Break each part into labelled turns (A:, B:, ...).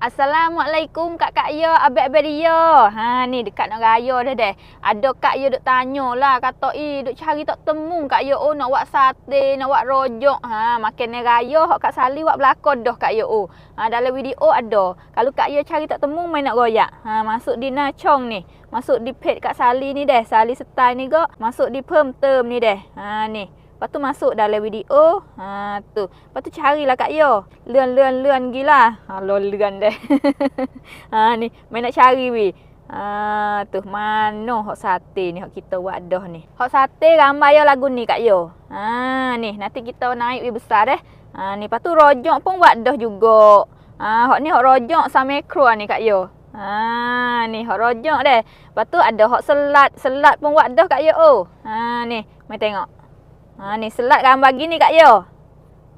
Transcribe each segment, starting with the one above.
A: Assalamualaikum Kak Kak Yo, abek-abek dia. Ha ni dekat nak raya dah deh. Ada Kak Yo duk tanya lah kata i duk cari tak temu Kak Yo oh nak buat sate, nak buat rojak. Ha makan ni raya hok Kak Sali buat belakon dah Kak Yo oh. Ha dalam video ada. Kalau Kak Yo cari tak temu main nak royak. Ha masuk di Nachong ni. Masuk di page Kak Sali ni deh. Sali style ni gak. Masuk di perm term ni deh. Ha ni. Lepas tu masuk dalam video. Ha tu. Lepas tu carilah Kak Yo. Learn-learn-learn gila. Ha lo learn deh. ha ni main nak cari wi. Ha tu mana hok sate ni hok kita buat dah ni. Hok sate ramai yo lagu ni Kak Yo. Ha ni nanti kita naik wi besar deh. Ha ni lepas tu rojak pun buat dah juga. Ha hok ni hok rojak sama mikro ni Kak Yo. Ha ni hok rojak deh. Lepas tu ada hok selat. Selat pun buat dah Kak Yo. Oh. Ha ni mai tengok. Ha ni selat gambar gini Kak Yo.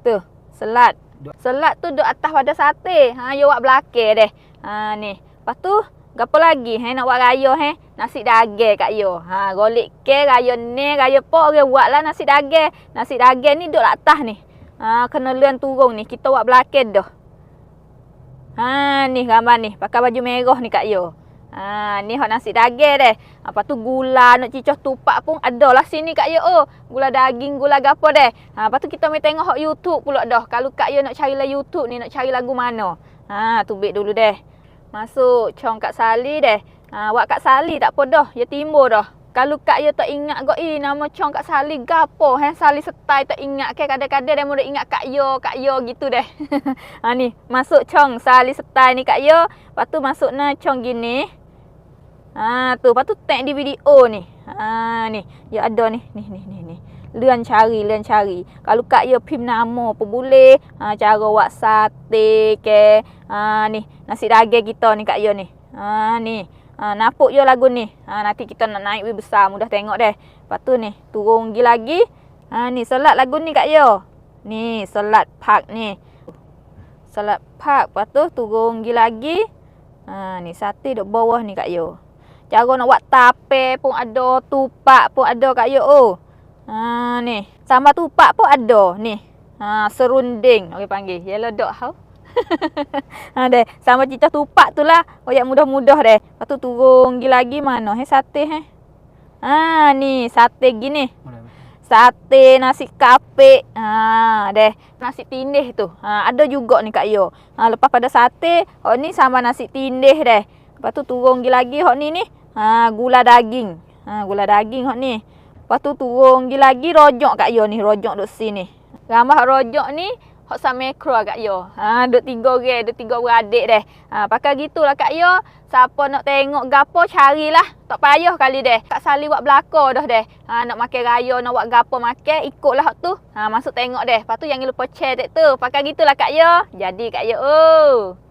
A: Tu, selat. Selat tu duduk atas pada sate. Ha yo buat belakang deh. Ha ni. Lepas tu gapo lagi he nak buat raya he? Nasi daging Kak Yo. Ha golek ke raya ni, raya pok orang buatlah nasi daging. Nasi daging ni duduk atas ni. Ha kena luen turun ni. Kita buat belakang dah. Ha ni gambar ni. Pakai baju merah ni Kak Yo. Ha ni hot nasi daging deh. Apa tu gula nak cicah tupak pun ada lah sini Kak Yo. Oh, gula daging, gula gapo deh. Ha lepas tu kita mai tengok hot YouTube pula dah. Kalau Kak Yo nak cari lah YouTube ni nak cari lagu mana. Ha tubik dulu deh. Masuk cong Kak Sali deh. Ha buat Kak Sali tak apa dah. Ya timbul dah. Kalau Kak Yo tak ingat kau eh nama cong Kak Sali gapo he Sali setai tak ingat ke kadang-kadang dia mula ingat Kak Yo, Kak Yo gitu deh. ha ni masuk cong Sali setai ni Kak Yo. Lepas tu masuk na cong gini. Ha tu, lepas tu tag di video ni. Ha ni, ya ada ni. Ni ni ni ni. Learn cari, learn cari. Kalau kak ya pim nama apa boleh. Ha cara buat sate ke. Ha ni, nasi daging kita ni kak ya ni. Ha ni. Ha napuk yo lagu ni. Ha nanti kita nak naik lebih besar, mudah tengok deh. Lepas tu ni, turun gi lagi. Ha ni solat lagu ni kak yo. Ni solat park ni. Solat park, lepas tu turun gi lagi. Ha ni sate duk bawah ni kak yo. Cara nak buat tape pun ada, tupak pun ada Kak Yo. Oh. Ha ni, sama tupak pun ada ni. Ha serunding orang panggil. Yellow dot how? ha deh, sama cicah tupak tu lah. Oh mudah-mudah deh. Lepas tu turun gi lagi mana? He sate he. Ha ni, sate gini. Sate nasi kapek. Ha deh, nasi tindih tu. Ha ada juga ni Kak Yo. Ha lepas pada sate, oh ni sama nasi tindih deh. Lepas tu turun gi lagi hok ni ni. Ha, gula daging. Ha, gula daging hok ni. Lepas tu turun gi lagi rojak kat yo ni, rojak duk sini. Gambar rojak ni hok sama mikro kat yo. Ha, duk tiga orang, duk tiga beradik deh. Ha, pakai gitulah kat yo. Siapa nak tengok gapo carilah. Tak payah kali deh. Kak Sali buat belaka dah deh. Ha, nak makan raya, nak buat gapo makan, ikutlah hok tu. Ha, masuk tengok deh. Lepas tu jangan lupa share tu. Pakai gitulah kat yo. Jadi kat yo. Oh.